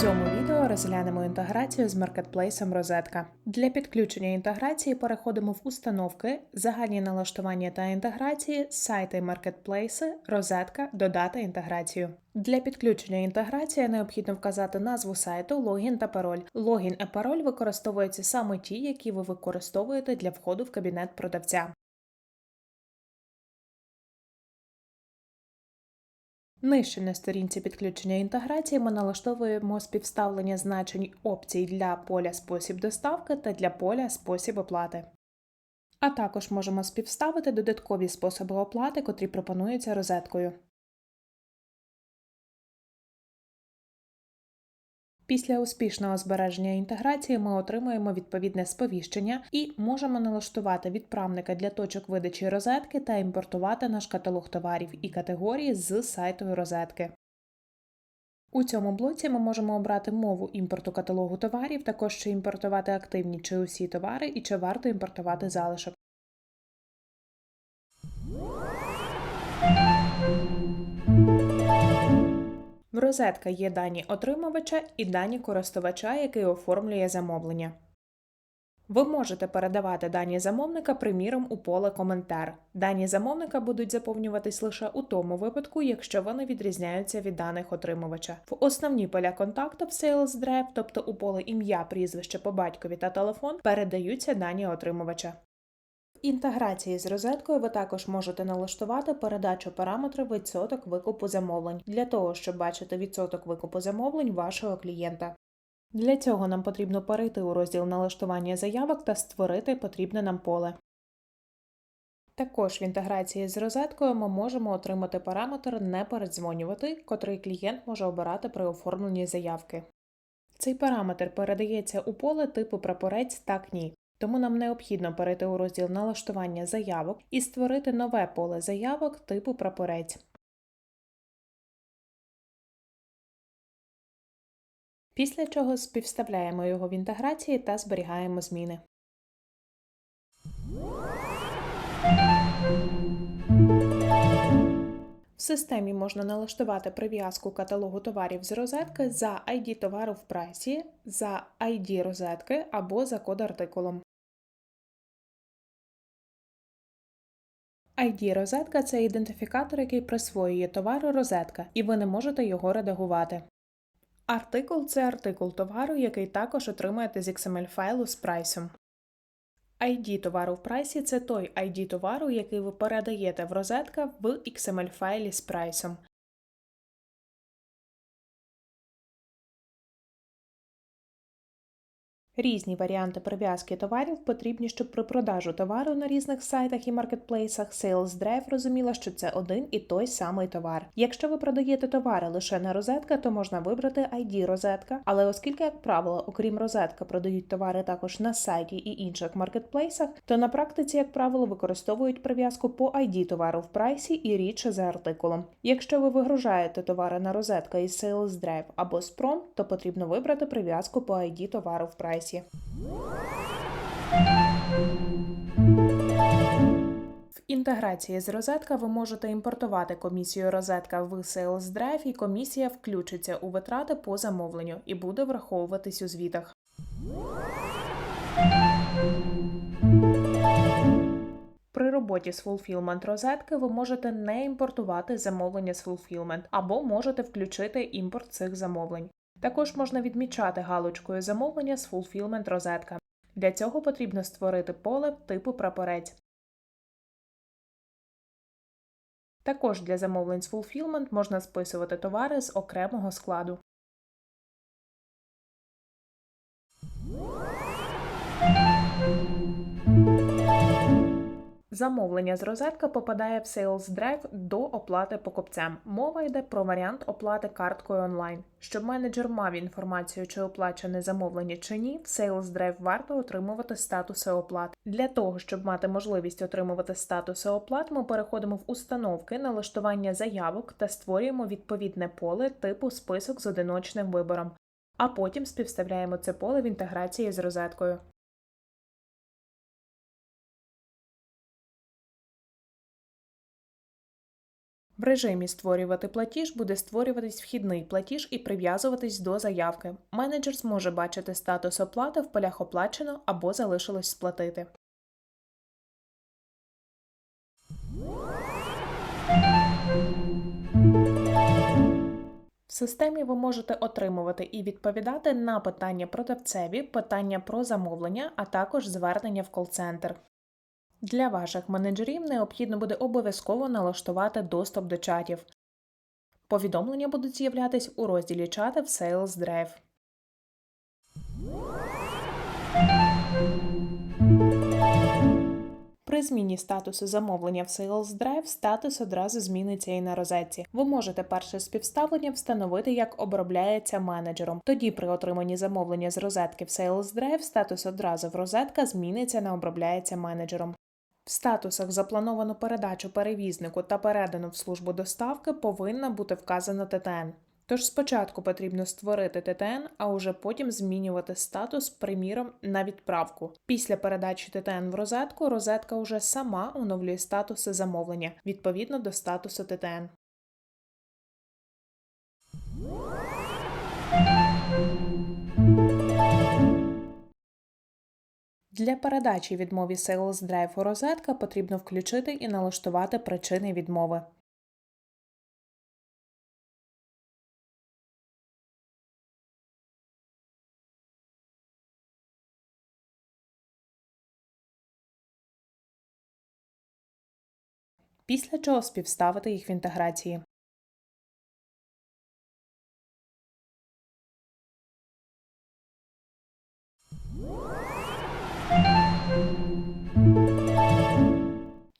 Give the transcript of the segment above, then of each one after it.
цьому відео розглянемо інтеграцію з маркетплейсом Розетка. Для підключення інтеграції переходимо в установки, загальні налаштування та інтеграції, сайти маркетплейси, розетка, додати інтеграцію. Для підключення інтеграції необхідно вказати назву сайту, логін та пароль. Логін і пароль використовуються саме ті, які ви використовуєте для входу в кабінет продавця. Нижче на сторінці підключення інтеграції ми налаштовуємо співставлення значень опцій для поля спосіб доставки та для поля спосіб оплати. А також можемо співставити додаткові способи оплати, котрі пропонуються розеткою. Після успішного збереження інтеграції ми отримуємо відповідне сповіщення і можемо налаштувати відправника для точок видачі розетки та імпортувати наш каталог товарів і категорії з сайту розетки. У цьому блоці ми можемо обрати мову імпорту каталогу товарів, також чи імпортувати активні чи усі товари і чи варто імпортувати залишок. В розетка є дані отримувача і дані користувача, який оформлює замовлення. Ви можете передавати дані замовника, приміром, у поле Коментар. Дані замовника будуть заповнюватись лише у тому випадку, якщо вони відрізняються від даних отримувача. В основні поля контакту в Sales Drive, тобто у поле ім'я, прізвище по батькові та телефон, передаються дані отримувача. Інтеграції з розеткою ви також можете налаштувати передачу параметру відсоток викупу замовлень для того, щоб бачити відсоток викупу замовлень вашого клієнта. Для цього нам потрібно перейти у розділ налаштування заявок та створити потрібне нам поле. Також в інтеграції з розеткою ми можемо отримати параметр не передзвонювати, котрий клієнт може обирати при оформленні заявки. Цей параметр передається у поле типу прапорець так ні. Тому нам необхідно перейти у розділ налаштування заявок і створити нове поле заявок типу прапорець. Після чого співставляємо його в інтеграції та зберігаємо зміни. В системі можна налаштувати прив'язку каталогу товарів з розетки за ID товару в прайсі, за ID розетки або за код артикулом. ID розетка це ідентифікатор, який присвоює товару розетка, і ви не можете його редагувати. Артикул це артикул товару, який також отримуєте з XML файлу з прайсом. ID товару в прайсі це той ID товару, який ви передаєте в розетка в XML файлі з прайсом. Різні варіанти прив'язки товарів потрібні, щоб при продажу товару на різних сайтах і маркетплейсах SalesDrive розуміла, що це один і той самий товар. Якщо ви продаєте товари лише на розетка, то можна вибрати ID розетка, але оскільки, як правило, окрім розетка продають товари також на сайті і інших маркетплейсах, то на практиці, як правило, використовують прив'язку по ID товару в прайсі і рідше за артикулом. Якщо ви вигружаєте товари на розетка із SalesDrive або Sprom, то потрібно вибрати прив'язку по ID товару в прайсі версії. В інтеграції з розетка ви можете імпортувати комісію розетка в Sales Drive і комісія включиться у витрати по замовленню і буде враховуватись у звітах. При роботі з Fulfillment розетки ви можете не імпортувати замовлення з Fulfillment або можете включити імпорт цих замовлень. Також можна відмічати галочкою замовлення з Fulfillment розетка. Для цього потрібно створити поле типу прапорець. Також для замовлень з Fulfillment можна списувати товари з окремого складу. Замовлення з розетка попадає в Sales Drive до оплати покупцям. Мова йде про варіант оплати карткою онлайн. Щоб менеджер мав інформацію, чи оплачене замовлення чи ні, в Sales Drive варто отримувати статуси оплат. Для того, щоб мати можливість отримувати статуси оплат, ми переходимо в установки, налаштування заявок та створюємо відповідне поле типу список з одиночним вибором, а потім співставляємо це поле в інтеграції з розеткою. В режимі Створювати платіж буде створюватись вхідний платіж і прив'язуватись до заявки. Менеджер зможе бачити статус оплати в полях оплачено або залишилось сплатити. В системі ви можете отримувати і відповідати на питання продавцеві, питання про замовлення, а також звернення в кол-центр. Для ваших менеджерів необхідно буде обов'язково налаштувати доступ до чатів. Повідомлення будуть з'являтись у розділі чати в Sales Drive. При зміні статусу замовлення в Sales Drive статус одразу зміниться і на розетці. Ви можете перше співставлення встановити, як обробляється менеджером. Тоді при отриманні замовлення з розетки в Sales Drive статус одразу в розетка зміниться на обробляється менеджером. В статусах заплановану передачу перевізнику та передану в службу доставки повинна бути вказана ТТН. Тож спочатку потрібно створити ТТН, а уже потім змінювати статус, приміром, на відправку. Після передачі ТТН в розетку розетка уже сама оновлює статуси замовлення відповідно до статусу ТТН. Для передачі відмові Sales Drive у розетка потрібно включити і налаштувати причини відмови. Після чого співставити їх в інтеграції.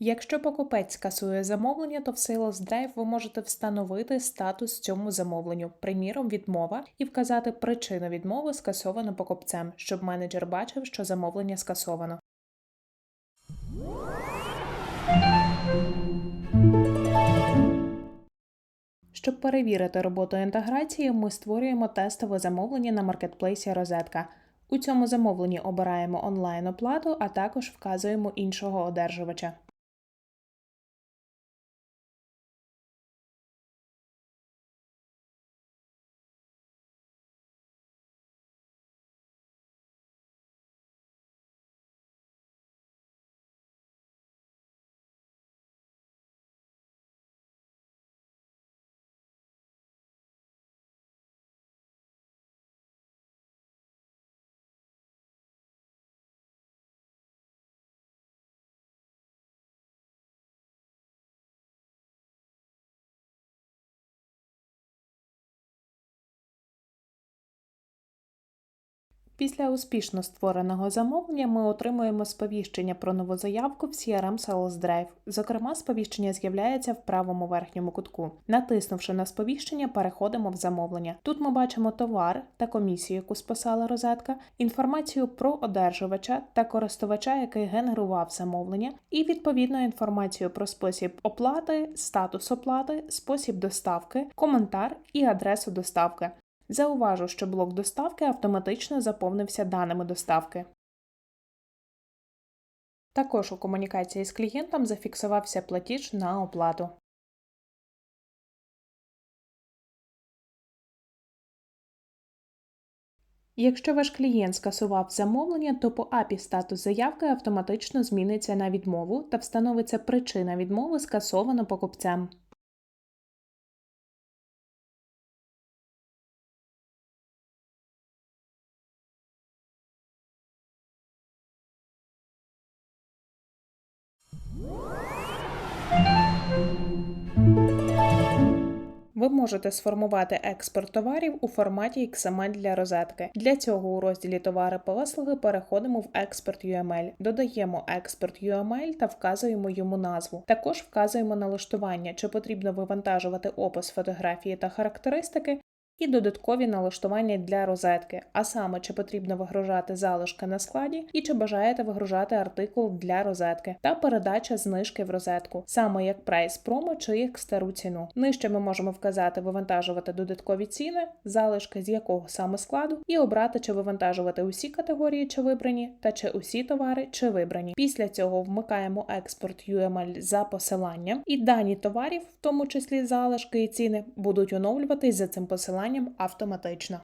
Якщо покупець скасує замовлення, то в Sales Drive ви можете встановити статус цьому замовленню, приміром, відмова, і вказати причину відмови скасовано покупцем, щоб менеджер бачив, що замовлення скасовано. Щоб перевірити роботу інтеграції, ми створюємо тестове замовлення на маркетплейсі Розетка. У цьому замовленні обираємо онлайн оплату, а також вказуємо іншого одержувача. Після успішно створеного замовлення ми отримуємо сповіщення про нову заявку в CRM Sales Drive. Зокрема, сповіщення з'являється в правому верхньому кутку. Натиснувши на сповіщення, переходимо в замовлення. Тут ми бачимо товар та комісію, яку списала розетка, інформацію про одержувача та користувача, який генерував замовлення, і відповідно інформацію про спосіб оплати, статус оплати, спосіб доставки, коментар і адресу доставки. Зауважу, що блок доставки автоматично заповнився даними доставки. Також у комунікації з клієнтом зафіксувався платіж на оплату. Якщо ваш клієнт скасував замовлення, то по API статус заявки автоматично зміниться на відмову та встановиться причина відмови скасовано покупцем. Ви можете сформувати експорт товарів у форматі XML для розетки. Для цього у розділі Товари послуги переходимо в експорт UML, додаємо експорт UML та вказуємо йому назву. Також вказуємо налаштування, чи потрібно вивантажувати опис фотографії та характеристики, і додаткові налаштування для розетки, а саме чи потрібно вигружати залишки на складі і чи бажаєте вигружати артикул для розетки, та передача знижки в розетку, саме як прайс промо чи як стару ціну. Нижче ми можемо вказати вивантажувати додаткові ціни, залишки з якого саме складу, і обрати, чи вивантажувати усі категорії, чи вибрані, та чи усі товари, чи вибрані. Після цього вмикаємо експорт UML за посиланням, і дані товарів, в тому числі залишки і ціни, будуть оновлюватись за цим посиланням автоматично.